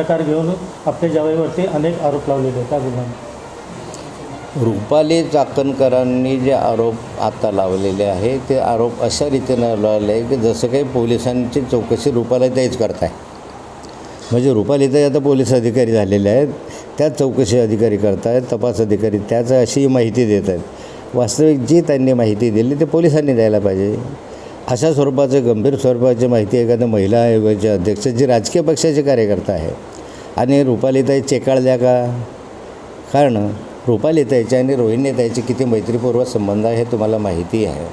पत्रकार घेऊन आपल्या जावयावरती अनेक आरोप लावलेले आहेत. त्या गुन्ह्याने रुपाली चाकणकरांनी जे आरोप आता लावलेले आहे ते आरोप अशा रीतीनं लावले आहे की जसं काही पोलिसांची चौकशी रुपालीताईच करताय. म्हणजे रुपालीताई आता पोलीस अधिकारी झालेले आहेत त्याच चौकशी अधिकारी करतायत तपास अधिकारी त्याच अशी माहिती देत आहेत. वास्तविक जी त्यांनी माहिती दिली ते पोलिसांनी द्यायला पाहिजे. अशा स्वरूपाचं गंभीर स्वरूपाची माहिती एखाद्या महिला आयोगाचे अध्यक्ष जी राजकीय पक्षाचे कार्यकर्ता आहे आणि रुपालीताई चेकाळल्या का? कारण रुपालीताईचे आणि रोहिणीताईचे किती मैत्रीपूर्वक संबंध आहे हे तुम्हाला माहिती आहे.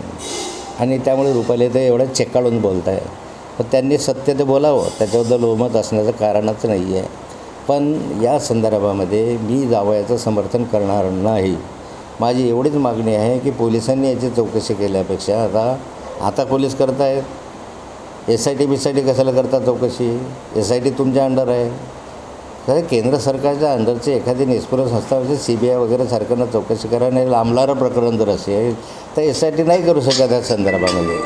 आणि त्यामुळे रुपालीताई एवढं चेकाळून बोलत आहे पण त्यांनी सत्य ते बोलावं त्याच्याबद्दल ओमत असण्याचं कारणच नाही आहे पण या संदर्भामध्ये मी जावयाचं समर्थन करणार नाही. माझी एवढीच मागणी आहे की पोलिसांनी याची चौकशी केल्यापेक्षा आता आता पोलीस करतायत? S I T B T कशाला करता चौकशी? एस आय टी तुमच्या अंडर आहे. खरं केंद्र सरकारच्या अंडरचे एखादी निष्पुर संस्था म्हणजे सी बी आय वगैरे सारख्यांना चौकशी करा नाही लांबणारं प्रकरण जर असेल तर एस आय टी नाही करू शकत या संदर्भामध्ये.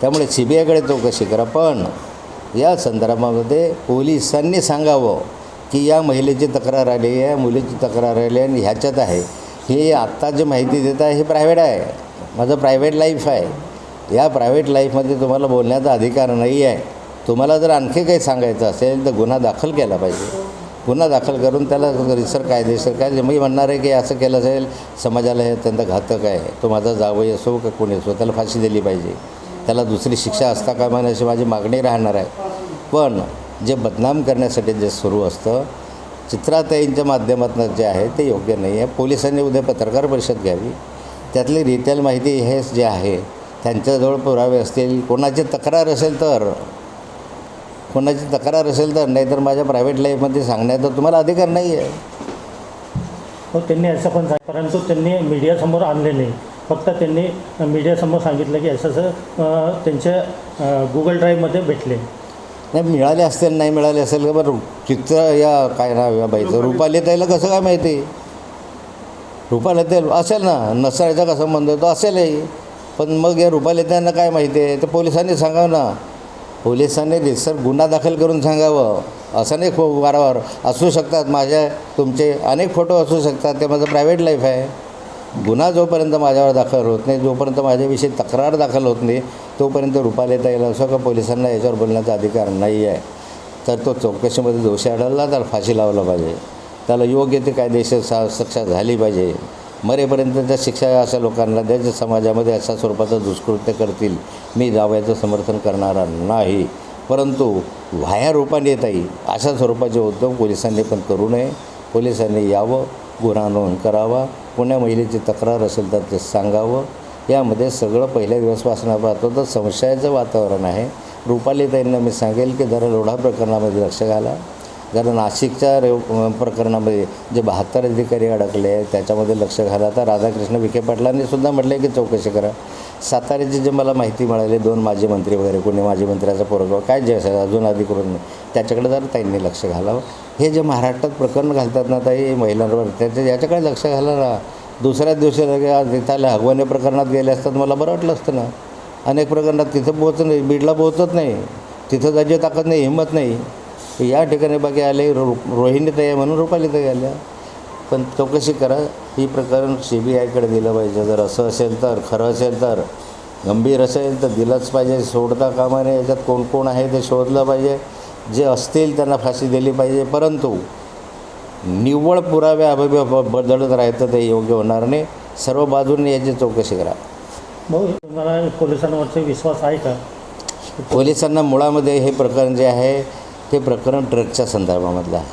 त्यामुळे सी बी आयकडे चौकशी करा. पण या संदर्भामध्ये पोलिसांनी सांगावं की या महिलेची तक्रार आली या मुलीची तक्रार आली आणि ह्याच्यात आहे. हे आत्ता जी माहिती देत आहे हे प्रायव्हेट आहे. माझं प्रायव्हेट लाईफ आहे. या प्रायव्हेट लाईफमध्ये तुम्हाला बोलण्याचा अधिकार नाही आहे तुम्हाला जर आणखी काही सांगायचं असेल तर गुन्हा दाखल केला पाहिजे. गुन्हा दाखल करून त्याला रिसर कायदेशीर काय मी म्हणणार आहे की असं केलं असेल समाजाला हे अत्यंत घातक आहे. तो माझा जावई असो का कोणी असो त्याला फाशी दिली पाहिजे. त्याला दुसरी शिक्षा असता का म्हणे अशी माझी मागणी राहणार आहे. पण जे बदनाम करण्यासाठी जे सुरू असतं चित्राताईंच्या माध्यमातून जे आहे ते योग्य नाही आहे. पोलिसांनी उद्या पत्रकार परिषद घ्यावी. त्यातली रिटेल माहिती हे जे आहे त्यांच्याजवळ पुरावे असतील कोणाची तक्रार असेल तर कोणाची तक्रार असेल तर नाहीतर माझ्या प्रायव्हेट लाईफमध्ये सांगण्याचा तुम्हाला अधिकार नाही आहे हो त्यांनी असं पण सांग परंतु त्यांनी मीडियासमोर आणले नाही फक्त त्यांनी मीडियासमोर सांगितलं की असं असं त्यांच्या गुगल ड्राईव्हमध्ये भेटले. नाही मिळाले असतील नाही मिळाले असेल का बरं चित्र या काय नाव या बाईचं? रुपाली ताईला कसं काय माहिती? रुपाली ताई असेल ना नसण्याचा का संबंध आहे तो असेलही. पण मग या रुपाली ताईंना काय माहिती आहे? तर पोलिसांनी सांगावं ना. पोलिसांनी रिसर गुन्हा दाखल करून सांगावं. असं नाही खूप वारंवार असू शकतात माझ्या तुमचे अनेक फोटो असू शकतात ते माझं प्रायव्हेट लाईफ आहे. गुन्हा जोपर्यंत माझ्यावर दाखल होत नाही जोपर्यंत माझ्याविषयी तक्रार दाखल होत नाही तोपर्यंत रुपाला येता येईल असं का पोलिसांना याच्यावर बोलण्याचा अधिकार नाही आहे. तर तो चौकशीमध्ये दोषी आढळला तर फाशी लावला पाहिजे. त्याला योग्य ते कायदेशीर सा शिक्षा झाली पाहिजे. मरेपर्यंत त्या शिक्षा अशा लोकांना द्यायच्या समाजामध्ये अशा स्वरूपाचं दुष्कृत्य करतील मी जावयाचं समर्थन करणारा नाही. परंतु व्हाया रूपाने येत आहे अशा स्वरूपाचे उद्योग पोलिसांनी पण करू नये. पोलिसांनी यावं गुन्हा नोंद करावा कोण्या महिलेची तक्रार असेल तर ते सांगावं. यामध्ये सगळं पहिल्या दिवसपासून पाहतो तर संशयाचं वातावरण आहे. रुपालीताईंना मी सांगेल की जरा लोढा प्रकरणामध्ये लक्ष घाला. जर नाशिकच्या रेव प्रकरणामध्ये जे बहात्तर अधिकारी अडकले त्याच्यामध्ये लक्ष घाला. तर राधाकृष्ण विखे पाटलांनी सुद्धा म्हटले की चौकशी करा. साताऱ्याची जे मला माहिती मिळाली दोन माजी मंत्री वगैरे कोणी माजी मंत्र्याचा पोरगा काय जे असेल अजून अधिकृत नाही. त्याच्याकडे जर ताईंनी लक्ष घालावं. हे जे महाराष्ट्रात प्रकरण घालतात ना ताई महिलांवर त्याच्या याच्याकडे लक्ष घाला ना. दुसऱ्याच दिवशी तिथं आज हगवणे प्रकरणात गेले असतात मला बरं वाटलं असतं ना. अनेक प्रकरणात तिथं पोहोचत नाही बीडला पोहोचत नाही. तिथं त्याची ताकद नाही हिंमत नाही. या ठिकाणी बाकी आले रो रोहिणी आहे म्हणून रुपाली ताई आल्या. पण चौकशी करा ही प्रकरण सी बी आयकडे दिलं पाहिजे. जर असं असेल तर खरं असेल तर गंभीर असेल तर दिलंच पाहिजे. सोडता कामा नये. याच्यात कोण कोण आहे ते शोधलं पाहिजे. जे असतील त्यांना फाशी दिली पाहिजे. परंतु निव्वळ पुरावे अभावी बदलत राहतं ते योग्य होणार नाही. सर्व बाजूंनी याची चौकशी करा. तुम्हाला पोलिसांवरचा विश्वास आहे का? पोलिसांना मुळामध्ये हे प्रकरण जे आहे ते प्रकरण ड्रगच्या संदर्भामधलं आहे.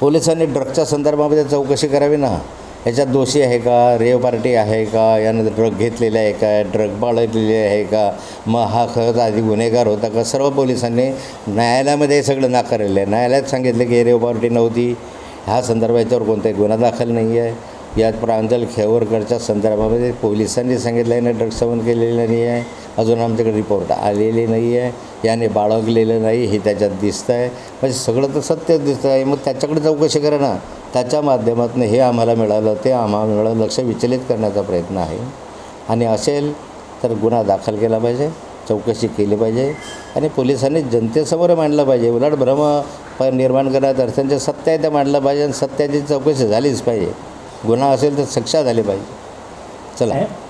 पोलिसांनी ड्रगच्या संदर्भामध्ये चौकशी करावी ना. याच्यात दोषी आहे का? रेव पार्टी आहे का? यानं ड्रग घेतलेले आहे का? ड्रग बाळगलेले आहे का? मग हा खरंच आधी गुन्हेगार होता का? सर्व पोलिसांनी न्यायालयामध्ये हे सगळं नाकारलेलं आहे. न्यायालयात सांगितलं की रेव पार्टी नव्हती. ह्या संदर्भात याच्यावर कोणताही गुन्हा दाखल नाही आहे. यात प्रांजल खेवरकरच्या संदर्भामध्ये पोलिसांनी सांगितलं आहे ना ड्रग सेवन केलेलं नाही आहे अजून आमच्याकडे रिपोर्ट आलेली नाही आहे याने बाळगलेलं नाही हे त्याच्यात दिसतं आहे म्हणजे सगळं तर सत्यच दिसतं आहे मग त्याच्याकडे चौकशी करा ना. त्याच्या माध्यमातून हे आम्हाला मिळालं ते आम्हाला मिळालं लक्ष विचलित करण्याचा प्रयत्न आहे. आणि असेल तर गुन्हा दाखल केला पाहिजे चौकशी केली पाहिजे. आणि पोलिसांनी जनतेसमोर मांडलं पाहिजे उलट भ्रम निर्माण करण्यात अडचणीच्या सत्य आहे त्या मांडलं पाहिजे आणि सत्याची चौकशी झालीच पाहिजे. गुन्हा असेल तर शिक्षा झाली पाहिजे. चला. आहे-